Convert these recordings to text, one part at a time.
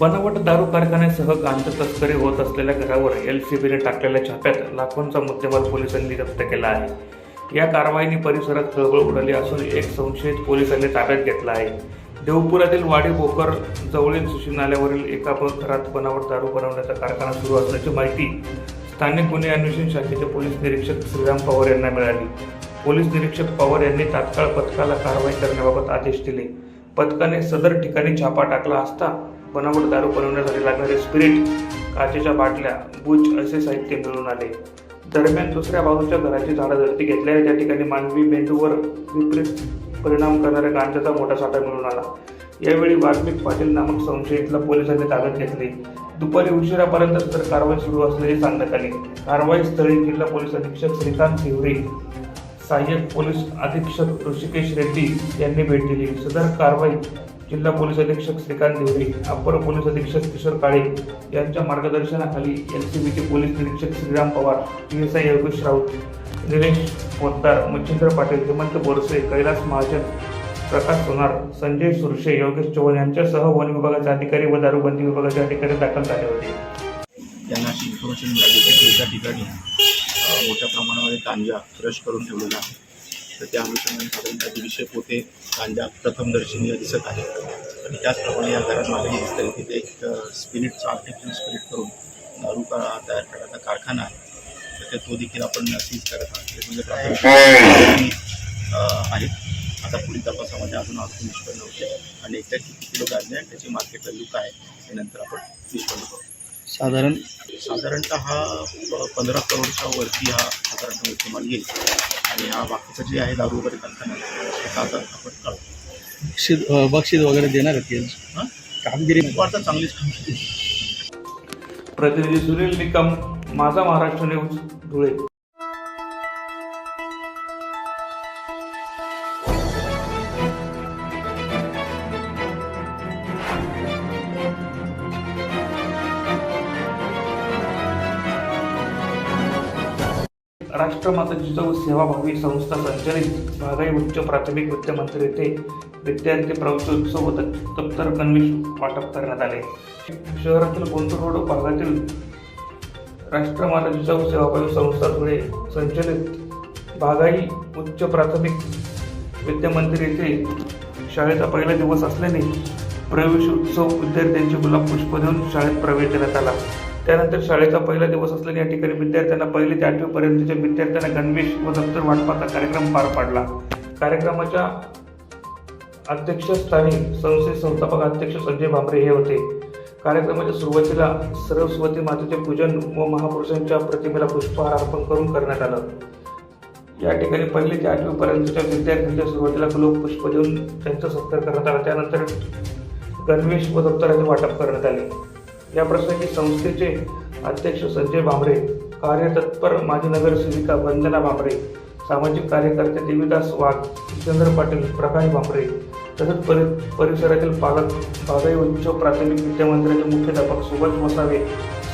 बनावट दारू कारखान्यासह गांजा तस्करी होत असलेल्या घरावर एल सी बीने टाकलेल्या छाप्यात लाखोंचा मुद्देमाल पोलिसांनी जप्त केला आहे. या कारवाईने परिसरात खळबळ उडाली असून एक संशयित पोलिसांनी ताब्यात घेतला आहे. देवपुरातील वाडी बोकर जवळील सुशी नाल्यावरील एका घरात बनावट दारू बनवण्याचा कारखाना सुरू असल्याची माहिती स्थानिक गुन्हे अन्वेषण शाखेचे पोलीस निरीक्षक श्रीराम पवार यांना मिळाली. पोलीस निरीक्षक पवार यांनी तात्काळ पथकाला कारवाई करण्याबाबत आदेश दिले. पथकाने सदर ठिकाणी छापा टाकला असता बनावट दारू बनवण्यासाठी लागणारे स्पिरिट काचेच्या बाटल्या बुच असे साहित्य मिळून आले. दरम्यान दुसऱ्या बाजूच्या घराची झाडं झडती घेतल्याने त्या ठिकाणी मानवी मेंदूवर विपरीत परिणाम करणाऱ्या गांजाचा मोठा साठा मिळून आला. यावेळी वाल्मिक पाटील नामक संशयितला पोलिसांनी ताब्यात घेतले. दुपारी उशिरापर्यंत तर कारवाई सुरू असल्याचे सांगण्यात आली. कारवाई स्थळी जिल्हा पोलीस अधीक्षक श्रीकांत हिवरे सहाय्यक पोलीस अधीक्षक ऋषिकेश रेड्डी यांनी भेट दिली. सदर कारवाई जिल्हा पोलीस अधीक्षक श्रीकांत देवरे अपर पोलीस अधीक्षक किशोर काळे यांच्या मार्गदर्शनाखाली एन सी बीचे पोलीस निरीक्षक Shriram Pawar P S I Yogesh Raut Nilesh Poddar Machhindra Patil Hemant Borse Kailas Mahajan Prakash Sonar Sanjay Surshe Yogesh Chavan यांच्यासह वन विभागाचे अधिकारी व दारूबंदी विभागाचे अधिकारी दाखल झाले होते. त्यांना अशी इन्फॉर्मेशन मिळाली की ठिकाणी मोठ्या प्रमाणामध्ये गांजा क्रश करून ठेवलेला आहे. तर त्या अनुषंगाने साधारणतः दीडशे पोते गांजा प्रथमदर्शनीय दिसत आहे. आणि त्याचप्रमाणे या घरात मागे दिसत आहे तिथे एक स्पिरिटचा आर्टिफिशियल स्पिरिट करून दारू का तयार करण्याचा कारखाना आहे. तर ते तो देखील आपण सीज करत आहोत. हे म्हणजे प्राथमिक आहेत. आता पुढील तपासामध्ये अजून अजून निष्पन्न होते आणि एकदा किती किलो गांजा आहे त्याची मार्केट व्हॅल्यू काय आहे हे नंतर आपण निष्पन्न करू. साधारण? साधारणतः हा पंधरा करोडच्या वरती हा साधारणतः मुद्देमाल येईल. आणि हा बाकीचं जे आहे दारू वगैरे कारखाना त्याचा आता आपण काढू. बक्षीस बक्षीस वगैरे देणार आहेत की हां? कामगिरी आता चांगलीच कामगिरी प्रतिनिधी सुनील निकम माझा महाराष्ट्र न्यूज धुळे. राष्ट्रमाता जिजाऊ सेवाभावी संस्था संचलित भागाई उच्च प्राथमिक विद्या मंदिर येथे विद्यार्थी प्रवेशोत्सव व दप्तर गणवेश वाटप करण्यात आले. शहरातील गोंतूर रोड भागातील राष्ट्रमाता जिजाऊ सेवाभावी संस्था धुळे संचलित भागाई उच्च प्राथमिक विद्या मंदिर येथे शाळेचा पहिला दिवस असल्याने प्रवेश उत्सव विद्यार्थ्यांचे गुलाब पुष्प देऊन शाळेत प्रवेश देण्यात आला. त्यानंतर शाळेचा पहिला दिवस असल्याने या ठिकाणी विद्यार्थ्यांना पहिली ते आठवीपर्यंतच्या विद्यार्थ्यांना गणवेश व दप्तर वाटपाचा कार्यक्रम पार पाडला. कार्यक्रमाच्या अध्यक्षस्थानी संस्थेत संस्थापक अध्यक्ष संजय भांबरे हे होते. कार्यक्रमाच्या सुरुवातीला सरस्वती मातेचे पूजन व महापुरुषांच्या प्रतिमेला पुष्पहार अर्पण करून करण्यात आलं. या ठिकाणी पहिले ते आठवीपर्यंतच्या विद्यार्थ्यांच्या सुरुवातीला लोक पुष्प देऊन त्यांचा सत्कार करण्यात आला. त्यानंतर गणवेश व दप्तराचे वाटप करण्यात आले. या प्रसंगी संस्थेचे अध्यक्ष संजय भांबरे कार्यतत्पर माजी नगरसेविका वंदना भांबरे सामाजिक कार्यकर्ते देवीदास वाघ जितेंद्र पाटील प्रकाश भांबरे तसेच परि परिसरातील पालक बागाई उच्च प्राथमिक विद्यामंदिराचे मुख्याध्यापक सुभाष मसावे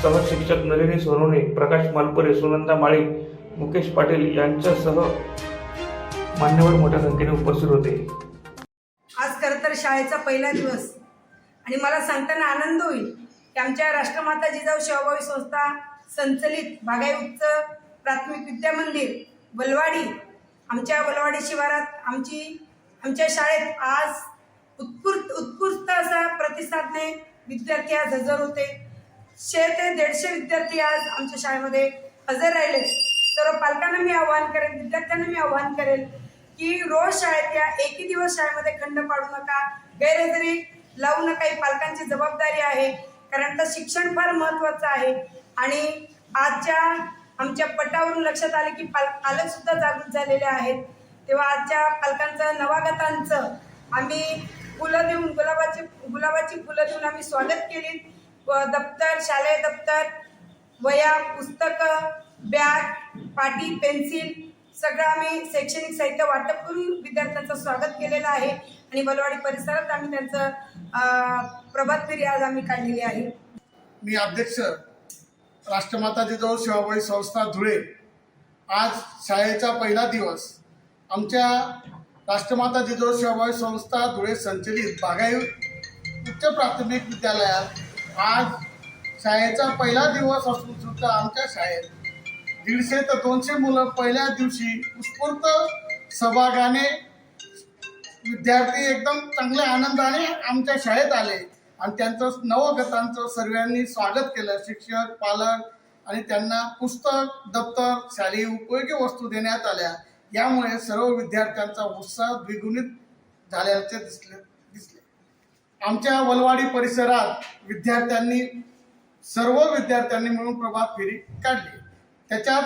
सहशिक्षक नलिनी सोनवणे प्रकाश मालपुरे सुनंदा माळी मुकेश पाटील यांच्यासह मान्यवर मोठ्या संख्येने उपस्थित होते. आज खरं तर शाळेचा पहिला दिवस आणि मला सांगताना आनंद होईल. आमच्या राष्ट्रमाता जिजाऊ सेवाभावी संस्था संचलित भागाई उच्च प्राथमिक विद्या मंदिर बलवाडी आमच्या बलवाडी शिवारात आमची आमच्या शाळेत आज उत्कृत उत्कृष्ट असा प्रतिसादने विद्यार्थी आज हजर होते. शे ते दीडशे विद्यार्थी आज आमच्या शाळेमध्ये हजर राहिले. सर्व पालकांना मी आवाहन करेन विद्यार्थ्यांना मी आवाहन करेन की रोज शाळेत या एकही दिवस शाळेमध्ये खंड पाडू नका. गैरहजेरी लावू नका. ही पालकांची जबाबदारी आहे. कारण तर शिक्षण फार महत्त्वाचं आहे. आणि आजच्या आमच्या पटावरून लक्षात आले की पाल पालक सुद्धा जागृत झालेले आहेत. तेव्हा आजच्या पालकांचं नवागतांचं आम्ही फुलं देऊन गुलाबाची गुलाबाची फुलं देऊन आम्ही स्वागत केली. व दप्तर शालेय दप्तर वया पुस्तकं बॅग पाटी पेन्सिल सगळं आम्ही शैक्षणिक साहित्य वाटप करून विद्यार्थ्यांचं स्वागत केलेलं आहे. आणि बलवाडी परिसरात आम्ही त्यांचं प्रभात फेरी आज आम्ही काढलेली आहे. मी अध्यक्ष राष्ट्रमाता जिजाऊ सेवाभावी संस्था धुळे. आज शाळेचा पहिला दिवस. आमच्या राष्ट्रमाता जिजाऊ सेवाभावी संस्था धुळे संचलित बागाई उच्च प्राथमिक विद्यालयात आज शाळेचा पहिला दिवस असून सुद्धा आमच्या शाळेत दीडशे ते दोनशे मुलं पहिल्या दिवशी उत्स्फूर्त सहभागाने विद्यार्थी एकदम चांगल्या आनंदाने आमच्या शाळेत आले. आणि त्यांचं नवगतांचं सर्वांनी स्वागत केलं. शिक्षक पालक आणि त्यांना पुस्तक दप्तर शालेय उपयोगी वस्तू देण्यात आल्या. यामुळे सर्व विद्यार्थ्यांचा उत्साह द्विगुणित झाल्याचे दिसले दिसले. आमच्या वलवाडी परिसरात विद्यार्थ्यांनी सर्व विद्यार्थ्यांनी मिळून प्रभात फेरी काढली. त्याच्यात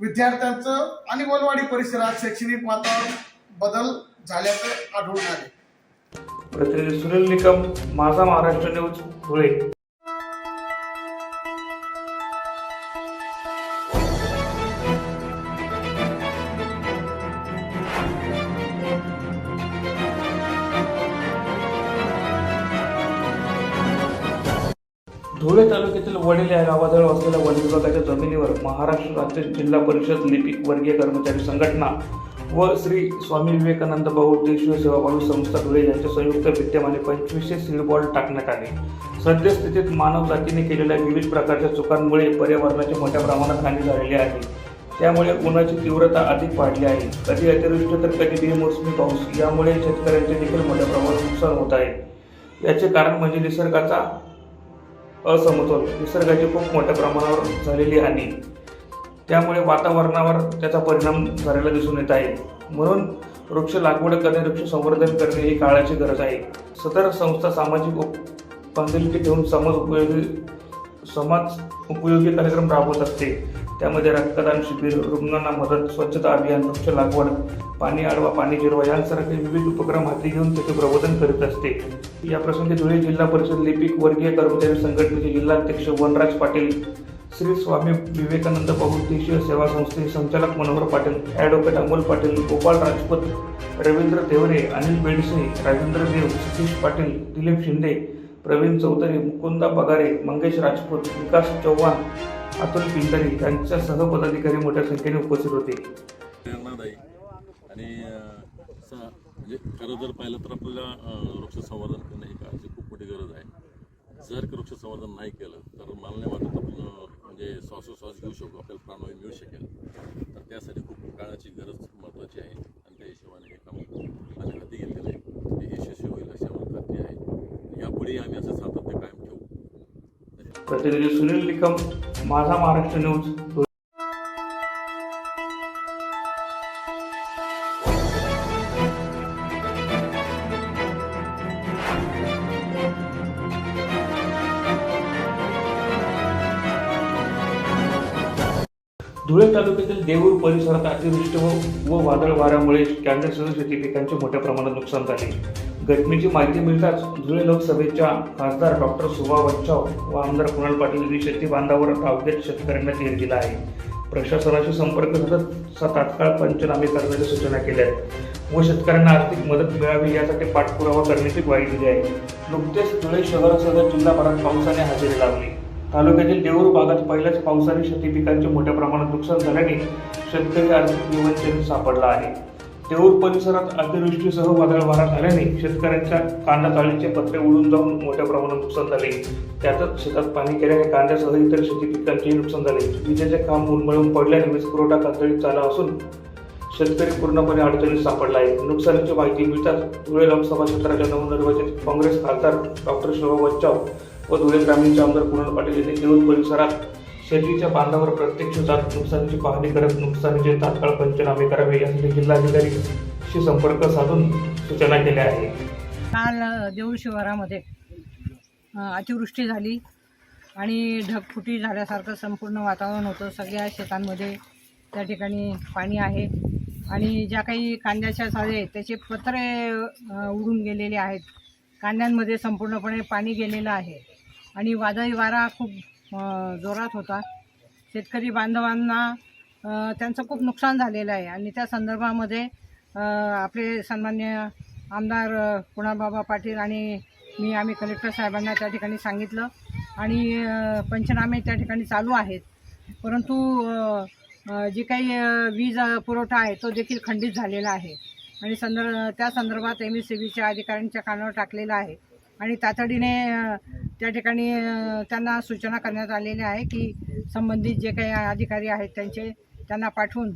विद्यार्थ्यांचं आणि वलवाडी परिसरात शैक्षणिक वातावरण बदल झाल्याचं आढळून आले. प्रतिनिधी सुनील निकम माझा महाराष्ट्र न्यूज धुळे. धुळे तालुक्यातील वडील या गावाजवळ असलेल्या वन विभागाच्या जमिनीवर महाराष्ट्र राज्य जिल्हा परिषद लिपिक वर्गीय कर्मचारी संघटना व श्री स्वामी विवेकानंद बहुउद्देशीय सेवाभावी संस्था धुळे यांच्या संयुक्त विद्यमाने पंचवीसशे सीड टाकण्यात आले. सद्यस्थितीत मानव जातीने केलेल्या विविध प्रकारच्या चुकांमुळे पर्यावरणाची मोठ्या प्रमाणात हानी झालेली आहे. त्यामुळे उन्हाची तीव्रता अधिक वाढली आहे. कधी अतिवृष्टी तर कधी बेमोसमी पाऊस. यामुळे शेतकऱ्यांचे देखील मोठ्या प्रमाणात नुकसान होत आहे. याचे कारण म्हणजे निसर्गाचा असमतोल. निसर्गाची खूप मोठ्या प्रमाणावर झालेली हानी. त्यामुळे वातावरणावर त्याचा परिणाम झालेला दिसून येत आहे. म्हणून वृक्ष लागवड करणे वृक्ष संवर्धन करणे ही काळाची गरज आहे. सदर संस्था सामाजिक उप- बांधिलकी ठेवून समाज उपयोगी समाज उपयोगी कार्यक्रम राबवत असते. त्यामध्ये रक्तदान शिबिर रुग्णांना मदत स्वच्छता अभियान वृक्ष लागवड पाणी आडवा पाणी जिरवा यांसारखे विविध उपक्रम हाती घेऊन त्याचे प्रबोधन करीत असते. या प्रसंगी धुळे जिल्हा परिषद लिपिक वर्गीय कर्मचारी संघटनेचे जिल्हाध्यक्ष वनराज पाटील श्री स्वामी विवेकानंद बहुउद्देशीय सेवा संस्थेचे संचालक मनोहर पाटील ॲडव्होकेट अमोल पाटील गोपाळ राजपूत रवींद्र देवरे अनिल बेडसे राजेंद्र देव सतीश पाटील दिलीप शिंदे प्रवीण चौधरी मुकुंदा पगारे मंगेश राजपूत विकास चव्हाण अतुल पिंटरे यांच्या पदाधिकारी मोठ्या संख्येने उपस्थित होते. आणि म्हणजे खरं जर पाहिलं तर आपल्याला वृक्ष संवर्धन करणं ही काळाची खूप मोठी गरज आहे जर वृक्ष संवर्धन नाही केलं तर मला नाही वाटत आपण म्हणजे श्वासोश्वास घेऊ शकू आपल्याला प्राणवायू मिळू शकेल. तर त्यासाठी खूप काळाची गरज महत्त्वाची आहे. आणि त्या हिशोबाने हे काम आम्ही हाती घेतलेलं आहे. ते यशस्वी होईल अशी आम्हाला खात्री आहे. यापुढेही आम्ही असं सातत्य कायम ठेवू. प्रतिनिधी सुनील निकम माझा महाराष्ट्र न्यूज धुळे. तालुक्यातील देऊर परिसरात अतिवृष्टी व व वादळ वाऱ्यामुळे कॅन्सरसह शेती पिकांचे मोठ्या प्रमाणात नुकसान झाले. घटनेची माहिती मिळताच धुळे लोकसभेच्या खासदार डॉक्टर सुभा वच्छाव व आमदार कुणाल पाटील यांनी शेती बांधावर अवघ्यात शेतकऱ्यांना धीर दिला आहे. प्रशासनाशी संपर्क साधत सा- तात्काळ पंचनामे करण्याच्या सूचना केल्या आहेत व शेतकऱ्यांना आर्थिक मदत मिळावी यासाठी पाठपुरावा करण्याची ग्वाही दिली आहे. नुकतेच धुळे शहरासह जिल्हाभरात पावसाने हजेरी लावली. तालुक्यातील देऊर भागात पहिल्याच पावसाने शेती पिकांचे मोठ्या प्रमाणात नुकसान झाल्याने शेतकरी आर्थिक विवंचनेत सापडला आहे. देऊर परिसरात अतिवृष्टीसह वादळ वारा झाल्याने शेतकऱ्यांच्या कांदा चाळीचे पत्रे उडून जाऊन मोठ्या प्रमाणात नुकसान झाले. त्यातच शेतात पाणी केल्याने कांद्यासह इतर शेती पिकांचेही नुकसान झाले. विजेचे काम उन्मळून पडल्याने वीज पुरवठा कातळीत झाला असून शेतकरी पूर्णपणे अडचणीत सापडला आहे. नुकसानीची माहिती मिळताच धुळे लोकसभा क्षेत्राच्या नवनिर्वाचित काँग्रेस खासदार डॉक्टर शोभा बच्चाव व धुळे ग्रामीणचे आमदार कुणाल पाटील यांनी देऊळ परिसरात शेतीच्या बांधावर प्रत्यक्ष जात नुकसानीची पाहणी करत नुकसानीचे तात्काळ पंचनामे करावे यासाठी जिल्हाधिकारीशी संपर्क साधून सूचना केल्या आहेत. काल देऊळ शिवारामध्ये अतिवृष्टी झाली आणि ढगफुटी झाल्यासारखं संपूर्ण वातावरण होतं. सगळ्या शेतांमध्ये त्या ठिकाणी पाणी आहे आणि ज्या काही कांद्याच्या साधे आहेत त्याचे पत्रे उडून गेलेले आहेत. कांद्यांमध्ये संपूर्णपणे पाणी गेलेलं आहे. आणि वादळी वारा खूप जोरात होता. शेतकरी बांधवांना त्यांचं खूप नुकसान झालेलं आहे. आणि त्या संदर्भामध्ये आपले सन्मान्य आमदार कुणाबाबा पाटील आणि मी आम्ही कलेक्टर साहेबांना त्या ठिकाणी सांगितलं. आणि पंचनामे त्या ठिकाणी चालू आहेत. परंतु जे जी काही वीज पुरवठा आहे तो देखील खंडित झालेला आहे. आणि संदर्भ त्या संदर्भात एम एस सी बीच्या अधिकाऱ्यांच्या कानावर टाकलेला आहे. आणि तातडीने त्या ठिकाणी त्यांना सूचना करण्यात आलेल्या आहे की संबंधित जे काही अधिकारी आहेत त्यांचे त्यांना पाठवून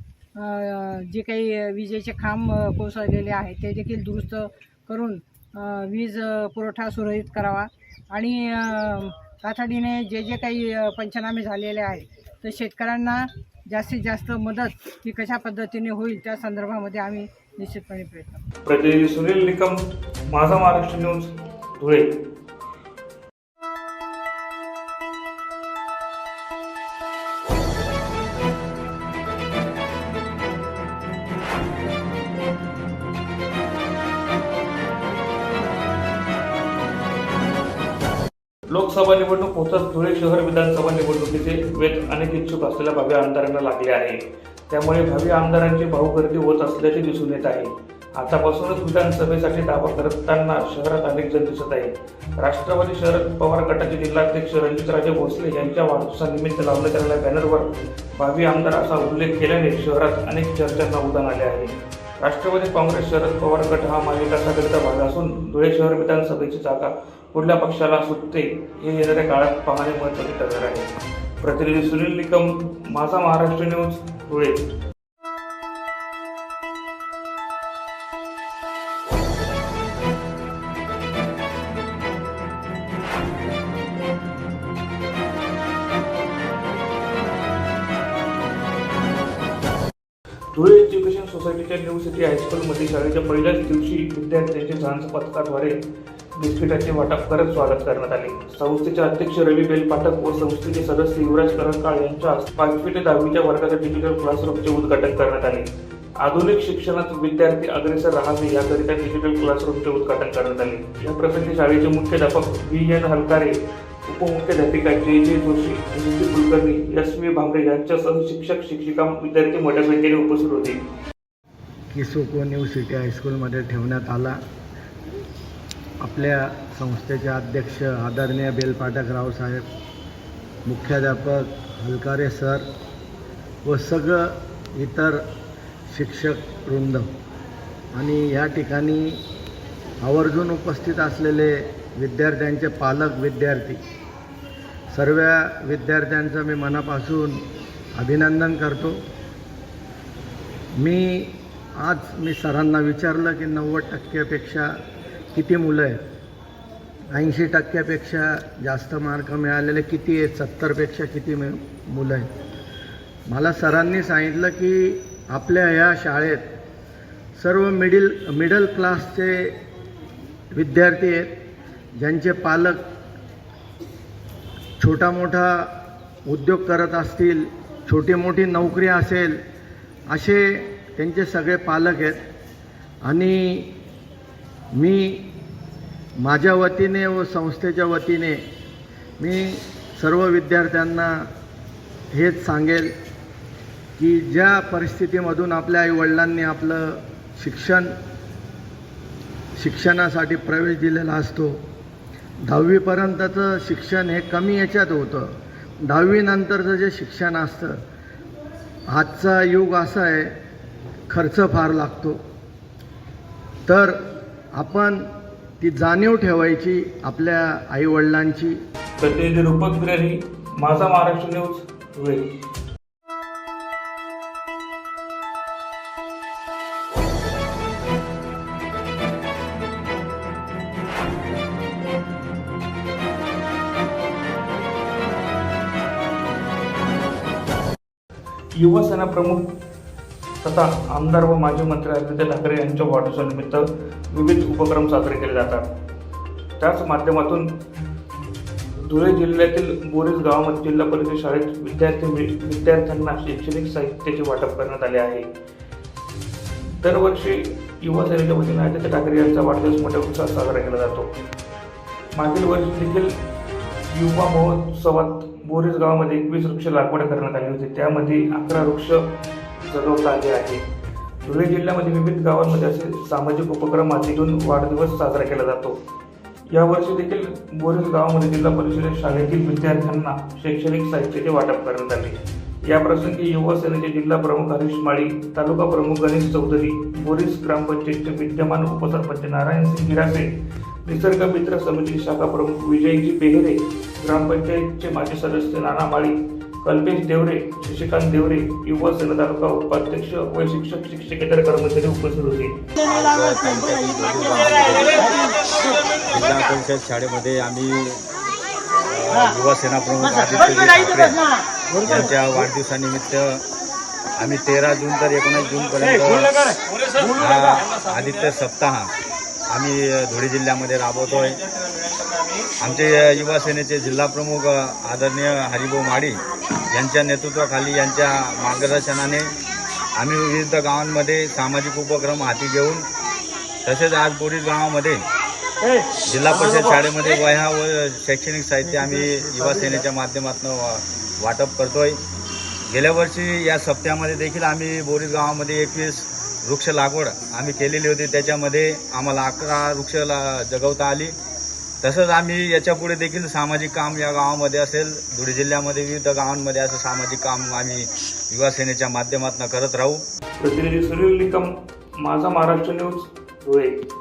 जे काही विजेचे खांब कोसळलेले आहेत ते देखील दुरुस्त करून वीज पुरवठा सुरळीत करावा. आणि तातडीने जे जे काही पंचनामे झालेले आहेत तर शेतकऱ्यांना जास्तीत जास्त मदत ही कशा पद्धतीने होईल त्या संदर्भामध्ये आम्ही निश्चितपणे प्रयत्न प्रतिनिधी सुनील निकम माझा महाराष्ट्र न्यूज. धुळे. लोकसभा निवडणूक होतच धुळे शहर विधानसभा निवडणुकीचे वेग अनेक इच्छुक असलेल्या भावी आमदारांना लागले आहे. त्यामुळे भावी आमदारांची भाऊगर्दी होत असल्याचे दिसून येत आहे. आतापासूनच विधानसभेसाठी दावा करताना शहरात अनेक जण दिसत आहेत. राष्ट्रवादी शरद पवार गटाचे जिल्हाध्यक्ष रणजितराजे भोसले यांच्या वाढदिवसानिमित्त लावण्यात आलेल्या बॅनरवर भावी आमदार असा उल्लेख केल्याने शहरात अनेक चर्चांना उदान आले आहे. राष्ट्रवादी काँग्रेस शरद पवार गट हा महाविकासाकरिता भाग असून धुळे शहर विधानसभेची जागा कुठल्या पक्षाला सुटते हे येणाऱ्या काळात पाहणे महत्त्वाचे ठरणार आहे. प्रतिनिधी सुनील निकम माझा महाराष्ट्र न्यूज धुळे. धुळे एज्युकेशन सोसायटीच्या न्यू सिटी हायस्कूलमध्ये शाळेच्या पहिल्याच दिवशी विद्यार्थ्यांचे झांज पथकाद्वारे बिस्किटाचे वाटप करत स्वागत करण्यात आले. संस्थेचे अध्यक्ष रवी बेल पाठक व संस्थेचे सदस्य युवराज करंकाळ यांच्या पाचवी ते दहावीच्या वर्गाच्या डिजिटल क्लासरूमचे उद्घाटन करण्यात आले. आधुनिक शिक्षणात विद्यार्थी अग्रेसर राहावे याकरिता डिजिटल क्लासरूमचे उद्घाटन करण्यात आले. या प्रसंगी शाळेचे मुख्याध्यापक व्ही एन हलकारे उपमुख्याध्यापिका जे जे जोशी कुलकर्णी रश्मी भांबरे यांच्यासह शिक्षक शिक्षिका विद्यार्थी मोठ्या संख्येने उपस्थित होते. किसोको न्यू सिटी हायस्कूलमध्ये ठेवण्यात आला. आपल्या संस्थेचे अध्यक्ष आदरणीय बेलपाठक रावसाहेब मुख्याध्यापक हलकारे सर व सगळं इतर शिक्षक वृंद आणि या ठिकाणी आवर्जून उपस्थित असलेले विद्यार्थ्यांचे पालक विद्यार्थी सर्व विद्यार्थ्यांचं मी मनापासून अभिनंदन करतो. मी आज मी सरांना विचारलं की नव्वद टक्क्यापेक्षा किती मुलं आहेत? ऐंशी टक्क्यापेक्षा जास्त मार्क मिळालेले किती आहेत? सत्तरपेक्षा किती मि मुलं आहेत? मला सरांनी सांगितलं की आपल्या ह्या शाळेत सर्व मिडिल मिडल क्लासचे विद्यार्थी आहेत ज्यांचे पालक छोटा मोठा उद्योग करत असतील छोटी मोठी नोकरी असेल असे त्यांचे सगळे पालक आहेत. आणि मी माझ्या वतीने व संस्थेच्या वतीने मी सर्व विद्यार्थ्यांना हेच सांगेल की ज्या परिस्थितीमधून आपल्या आईवडिलांनी आपलं शिक्षण शिक्षणासाठी प्रवेश दिलेला असतो दहावीपर्यंतचं शिक्षण हे कमी याच्यात होतं. दहावीनंतरचं जे शिक्षण असतं आजचा युग असा आहे खर्च फार लागतो. तर आपण ती जाणीव ठेवायची आपल्या आईवडिलांची. प्रतिनिधी रूपक बिरारी माझा महाराष्ट्र न्यूज वेळ. युवासेना प्रमुख तथा आमदार व माजी मंत्री आदित्य ठाकरे यांच्या वाढदिवसानिमित्त विविध उपक्रम साजरे केले जातात. त्याच माध्यमातून धुळे जिल्ह्यातील बोरीस गावामध्ये जिल्हा परिषद शाळेत विद्यार्थी विद्यार्थ्यांना शैक्षणिक साहित्याचे वाटप करण्यात आले आहे. दरवर्षी युवा सेनेच्या वतीने आदित्य ठाकरे यांचा वाढदिवस मोठ्या उत्साहात साजरा केला जातो. मागील वर्षी देखील युवा महोत्सवात बोरीस गावामध्ये एकवीस वृक्ष लागवड करण्यात आली होती. त्यामध्ये अकरा वृक्ष जगवता आले आहे. धुळे जिल्ह्यामध्ये विविध गावांमध्ये असे सामाजिक उपक्रम माध्यमातून वाढदिवस साजरा केला जातो. यावर्षी देखील बोरीस गावामध्ये जिल्हा परिषद शाळेतील विद्यार्थ्यांना शैक्षणिक साहित्याचे वाटप करण्यात आले. या प्रसंगी युवा सेनेचे जिल्हा प्रमुख हरीश माळी तालुका प्रमुख गणेश चौधरी बोरीस ग्रामपंचायतचे विद्यमान उपसरपंच नारायण सिंग गिरासे निसर्ग मित्र समिती शाखा प्रमुख विजयजी बेहरे ग्रामपंचायतचे माजी सदस्य नाना माळी कल्पेश देवरे शशिकांत देवरे युवा सेना तालुका उपाध्यक्ष व शिक्षक शिक्षकेतर कर्मचारी उपस्थित होते. जिल्हा परिषद शाळेमध्ये आम्ही युवा सेना प्रमुख आदित्यजी ठाकरे यांच्या वाढदिवसानिमित्त आम्ही तेरा जून तर एकोणीस जूनपर्यंत हा आदित्य सप्ताह आम्ही धुळे जिल्ह्यामध्ये राबवतोय. आमचे युवा सेनेचे जिल्हा प्रमुख आदरणीय हरिभाऊ माडी यांच्या नेतृत्वाखाली यांच्या मार्गदर्शनाने आम्ही विविध गावांमध्ये सामाजिक उपक्रम हाती घेऊन तसेच आज बोरीस गावामध्ये जिल्हा परिषद शाळेमध्ये वह्या व शैक्षणिक साहित्य आम्ही युवा सेनेच्या माध्यमातून वा- वाटप करतोय. गेल्या वर्षी या सप्त्यामध्ये देखील आम्ही बोरीस गावामध्ये एकवीस वृक्ष लागवड आम्ही केलेली होती. त्याच्यामध्ये आम्हाला अकरा वृक्ष ला- जगवता आली. तसंच आम्ही याच्यापुढे देखील सामाजिक काम या गावामध्ये असेल धुळे जिल्ह्यामध्ये विविध गावांमध्ये असं सामाजिक काम आम्ही युवा सेनेच्या माध्यमातून करत राहू. प्रतिनिधी सुनील निकम माझा महाराष्ट्र न्यूज धुळे.